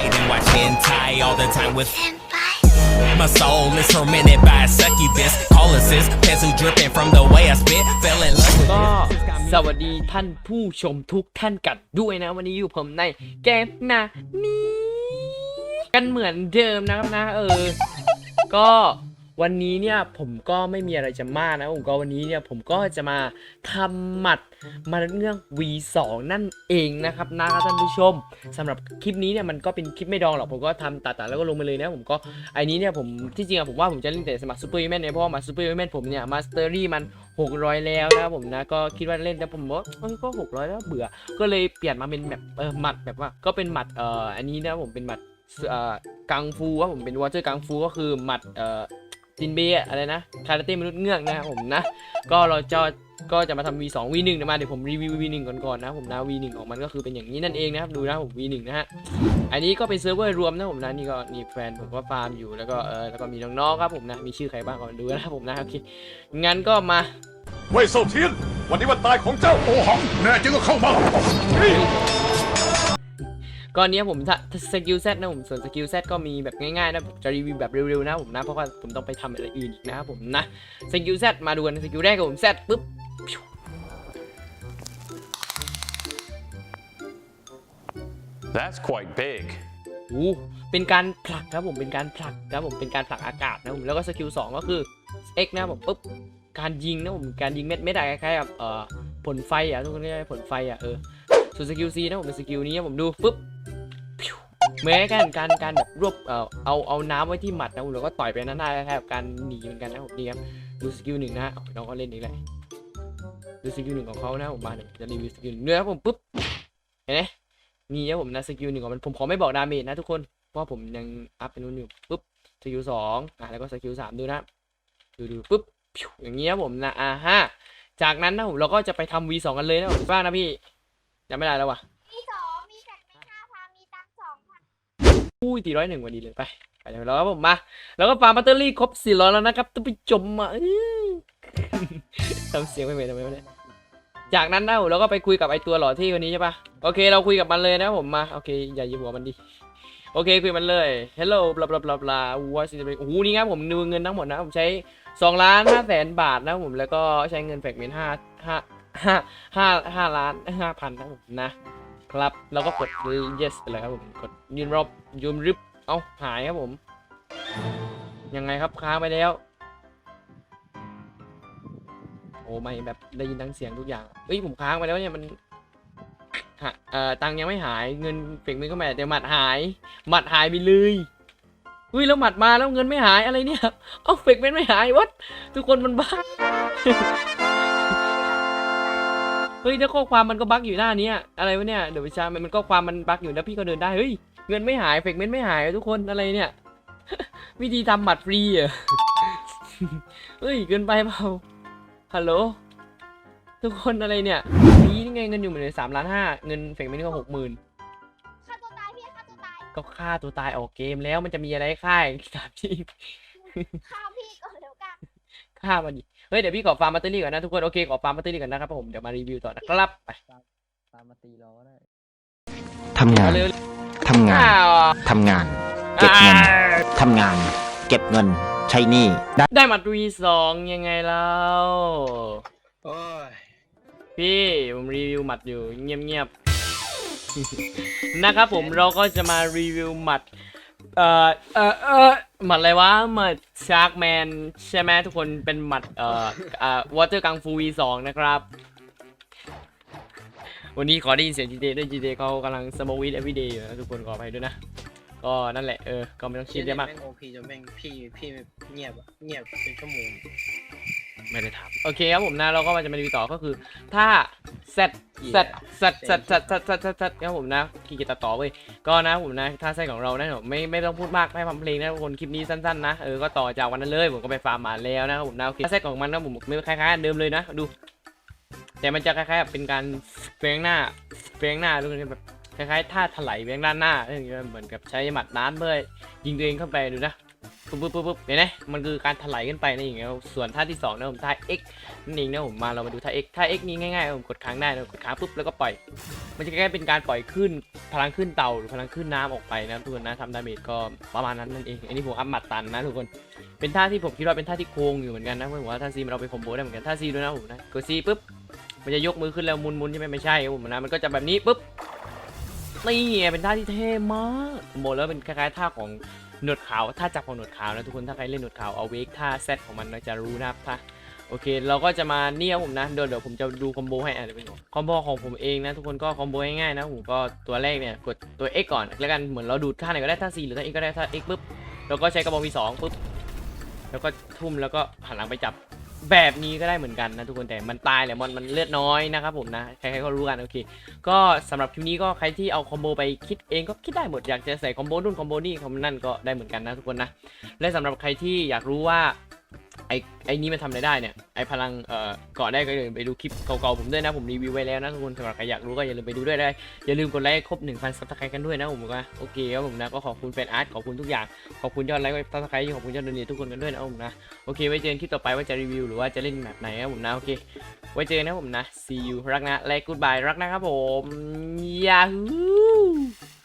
night and watch hentai all the time with my soul is tormented by a succubus. Call assist, pencil dripping from the way I spit. Fell in love with ก็สวัสดีท่านผู้ชมทุกท่านกันด้วยนะ วันนี้อยู่ผมในเกมนะนี้กันเหมือนเดิมนะครับนะ เออ ก็ วันนี้เนี่ยผมก็ไม่มีอะไรจะมากนะผมก็วันนี้เนี่ยผมก็จะมาทำหมัดมาเรื่อง V2 นั่นเองนะครับนะครับท่านผู้ชมสำหรับคลิปนี้เนี่ยมันก็เป็นคลิปไม่ดองหรอกผมก็ทำตัดๆแล้วก็ลงไปเลยนะผมก็ไอ้นี้เนี่ยผมที่จริงอะผมว่าผมจะเล่นแต่สมัครซูเปอร์แมนเนี่ยเพราะว่ามาซูเปอร์แมนผมเนี่ยมาสเตอรี่มัน 600 แล้วนะผมนะก็คิดว่าเล่นแต่ผมว่าเอ้ยก็ 600 แล้วเบื่อ ก็เลยเปลี่ยนมาเป็นแบบเออหมัดแบบว่าก็เป็นหมัดเอ่ออันนี้นะผมเป็นหมัดเอ่อกังฟูว่าผมเป็นวอเตอร์กังฟูก็คือหมัดเอ่อ จินเบะอะไรนะคาราเต้มนุษย์เงือกนะครับผมนะ ก็เราจะก็จะมาทำ V2 V1 เดี๋ยวมาเดี๋ยวผมรีวิว V1 ก่อนก่อนๆนะผมนะ V1 ของมันก็คือเป็นอย่างนี้นั่นเองนะครับดูนะผม V1 นะฮะอันนี้ก็เป็นเซิร์ฟเวอร์รวมนะผมนะนี่ก็นี่แฟนผมก็ฟาร์มอยู่แล้วก็เออแล้วก็มีน้องๆครับผมนะมีชื่อใครบ้างก่อนดูนะครับผมนะโอเคงั้นก็มาเว่ยเซาเทียนวันนี้วันตายของเจ้าโอหังแน่จริงก็เข้ามาเฮ้ย ก่อนนี้ผมถ้าสกิลเซตนะผมส่วนสกิลเซตก็มีแบบง่ายๆนะผมจะรีวิวแบบเร็วๆนะผมนะ เพราะว่าผมต้องไปทำอะไรอื่นอีกนะครับผมนะสกิลเซตมาดูกันสกิลแรกกับผมเซตปุ๊บ That's quite big. โอ้เป็นการผลักครับผมเป็นการผลักครับผมเป็นการผลักอากาศนะผมแล้วก็สกิลสองก็คือ X นะผมปุ๊บการยิงนะผมการยิงเม็ดเม็ดอะไรคล้ายๆกับเอ่อผลไฟอะทุกคนเรียกว่าผลไฟอะเออ ส่วนสกิล C นะผมเป็นสกิลนี้นะผมดูปุ๊บพิวแม้กันการการแบบรวบเอ่อเอาเอาน้ำไว้ที่หมัดนะผมแล้วก็ต่อยไปนั่นได้คล้ายๆกับการหนีเหมือนกันนะผมนี่ครับดูสกิลหนึ่งนะเอาน้องก็เล่นอีกแล้วดูสกิลหนึ่งของเขานะผมมาเดี๋ยวจะรีวิวสกิลหนึ่งด้วยครับผมปุ๊บเห็นไหมนี่นะผมนะสกิลหนึ่งของมันผมขอไม่บอกดาเมจนะทุกคนเพราะผมยังอัพเป็นนู้นอยู่ปุ๊บสกิลสองอะแล้วก็สกิลสามดูนะดูดูปุ๊บอย่างเงี้ยผมนะอ่าฮะจากนั้นนะผมเราก็จะไปทำ V2 กันเลยนะผมบ้างนะพี่ ยังไม่ได้แล้ววะมีสองมีแขกไม่ห้าพันมีตังค์สองพันอุ้ยตีร้อยหนึ่งวันดีเลยไปไปเดี๋ยวเราครับผมมาแล้วก็ฟาร์มแบตเตอรี่ครบสี่ร้อยแล้วนะครับต้องไปจมมาอื้อทำเสียงไม่เหมือนทำไมวะเนี่ยจากนั้นนะผมเราก็ไปคุยกับไอตัวหล่อที่คนนี้ใช่ปะโอเคเราคุยกับมันเลยนะผมมาโอเคอย่ายิงหัวมันดิโอเคคุยมันเลย hello บลาบลาบลาบลา what is it โอ้โหนี่ครับผมดูเงินทั้งหมดนะผมใช้2ล้าน5แสนบาทนะผมแล้วก็ใช้เงินแฟกเมนห้าห้า ห้าห้าห้าล้านห้าพันนะผมนะครับ แล้วก็กด yes ไปเลยครับผมกดยืนรอบยืมริบเอาหายครับผม ยังไงครับค้างไปแล้ว โอ้ไม่แบบได้ยินทั้งเสียงทุกอย่างเอ้ยผมค้างไปแล้วเนี่ยมันเอ่อตังยังไม่หายเงินเฟกเมนก็ไม่แต่หมัดหายหมัดหายไปเลยอุ้ยแล้วหมัดมาแล้วเงินไม่หายอะไรเนี่ย เอ้าเฟกเมนไม่หายวัดทุกคนมันบ้า เฮ้ยแล้วข้อความมันก็บั๊กอยู่หน้าเนี้ยอะไรวะเนี่ยเดี๋ยววิชามันมันก็ความมันบั๊กอยู่แล้วพี่ก็เดินได้เฮ้ยเงินไม่หายเฟกเมนไม่หายทุกคนอะไรเนี่ยวิธีทำหมัดฟรีเหรอเฮ้ยเกินไปเปล่าฮัลโหลทุกคนอะไรเนี่ยนี่ไงเงินอยู่เหมือนสามล้านห้าเงินเฟกเมนก็หกหมื่นฆ่าตัวตายพี่ฆ่าตัวตายก็ฆ่าตัวตายออกเกมแล้วมันจะมีอะไรให้ฆ่าอีกถามที่ฆ่าพี่ก่อนเดี๋ยวกันฆ่ามันดิ เฮ้ยเดี๋ยวพี่ขอฟาร์มแบตเตอรี่ก่อนนะทุกคนโอเคขอฟาร์มแบตเตอรี่ก่อนนะครับผมเดี๋ยวมารีวิวต่อนะครับไปตามมาตีเราก็ได้ทำงานเอาเร็วทำงานอ้าวทำงาน เก็บเงิน ทำงาน เก็บเงิน ใช้หนี้ได้ได้หมัดวีสองยังไงแล้วโอ้ยพี่ผมรีวิวหมัดอยู่เงียบๆนะครับผมเราก็จะมารีวิวหมัด เอ่อเอ่อเอ่อหมัดอะไรวะหมัดชาร์กแมนใช่ไหมทุกคนเป็นหมัดเอ่อเอ่อวอเตอร์กังฟูวีสองนะครับ วันนี้ขอได้ยินเสียงจีเดด้วยจีเดเขากำลังสมอวิดเอวีเดย์อยู่นะทุกคนขออภัยด้วยนะ ก็นั่นแหละเออก็ไม่ต้องคิดเยอะมาก แม่งโอพีจนแม่งพี่พี่เงียบอะเงียบเป็นชั่วโมง ไม่ได้ถามโอเคครับผมนะเราก็มาจะมาดูต่อก็คือ ถ้าเซตเซตเซตเซตเซตเซตเซตเซตเซตครับผมนะขี้เกียจตัดต่อเว้ยก็นะผมนะถ้าเซตของเรานะผมไม่ไม่ต้องพูดมากไม่ฟังเพลงนะทุกคนคลิปนี้สั้นๆนะเออก็ต่อจากวันนั้นเลยผมก็ไปฟาร์มมาแล้วนะครับผมนะโอเคถ้าเซตของมันนะผมไม่คล้ายๆอันเดิมเลยนะดู แต่มันจะคล้ายๆแบบเป็นการเฟียงหน้าเฟียงหน้าทุกคนแบบคล้ายๆท่าถลายเฟียงด้านหน้าเออเหมือนกับใช้หมัดน้ำเพื่อยิงตัวเองเข้าไปดูนะ ปุ๊บปุ๊บปุ๊บเห็นไหมมันคือการถลายขึ้นไปนั่นเองครับส่วนท่าที่สองนะผมท่า X นั่นเองนะผมมาเรามาดูท่า X ท่า X นี้ง่ายๆผมกดค้างได้นะกดค้างปุ๊บแล้วก็ปล่อย มันจะแค่เป็นการปล่อยขึ้นพลังขึ้นเต่าหรือพลังขึ้นน้ำออกไปนะทุกคนนะทำดาเมจก็ประมาณนั้นนั่นเองอันนี้ผมอัพหมัดตันนะทุกคนเป็นท่าที่ผมคิดว่าเป็นท่าที่โกงอยู่เหมือนกันนะผมว่าท่าซีมันเอาไปคอมโบได้เหมือนกันท่าซีด้วยนะผมนะกดซีปุ๊บมันจะยกมือขึ้นแล้วหมุนๆใช่ไหมไม่ใช่ครับผมนะมันก็จะแบบนี้ปุ๊บนี่เป็นท่าที่เท่มากคอมแล้วเป็นคล้ายๆท่าของ หนวดขาวถ้าจับของหนวดขาวนะทุกคนถ้าใครเล่นหนวดขาวเอาเวกท่าเซตของมันนะจะรู้นะครับท่าโอเค เราก็จะมาเนี่ยผมนะเดี๋ยวเดี๋ยวผมจะดูคอมโบให้อะเดี๋ยวเป็นคอมโบของผมเองนะทุกคนก็คอมโบง่ายๆนะผมก็ตัวแรกเนี่ยกดตัว X ก่อนแล้วกันเหมือนเราดูดท่าไหนก็ได้ท่า C หรือท่า X ก็ได้ท่า X ปุ๊บแล้วก็ใช้กระบอก V2 ปุ๊บแล้วก็ทุ่มแล้วก็หันหลังไปจับ แบบนี้ก็ได้เหมือนกันนะทุกคนแต่มันตายแหละมันมันเลือดน้อยนะครับผมนะใครๆก็รู้กันโอเคก็สำหรับคลิปนี้ก็ใครที่เอาคอมโบไปคิดเองก็คิดได้หมดอยากจะใส่คอมโบนู่นคอมโบนี่คอมบนั่นก็ได้เหมือนกันนะทุกคนนะและสำหรับใครที่อยากรู้ว่า ไอไอนี้มันทำอะไรได้เนี่ย ไอพลังเอ่อเกาะได้ก็อย่าลืมไปดูคลิปเก่าๆผมด้วยนะ ผมรีวิวไว้แล้วนะทุกคนสำหรับใครอยากรู้ก็อย่าลืมไปดูด้วยได้ อย่าลืมกดไลค์ให้ครบ1,000ซับสไครต์กันด้วยนะผมก็โอเคครับผมนะก็ขอบคุณแฟนอาร์ตขอบคุณทุกอย่าง ขอบคุณยอดไลค์ซับสไครต์ขอบคุณยอดดนตรีทุกคนกันด้วยนะผมนะโอเคไว้เจอกันคลิปต่อไปว่าจะรีวิวหรือว่าจะเล่นแบบไหนครับผมนะโอเค ไว้เจอกันนะผมนะ see you รักนะและ goodbye รักนะครับผม yahoo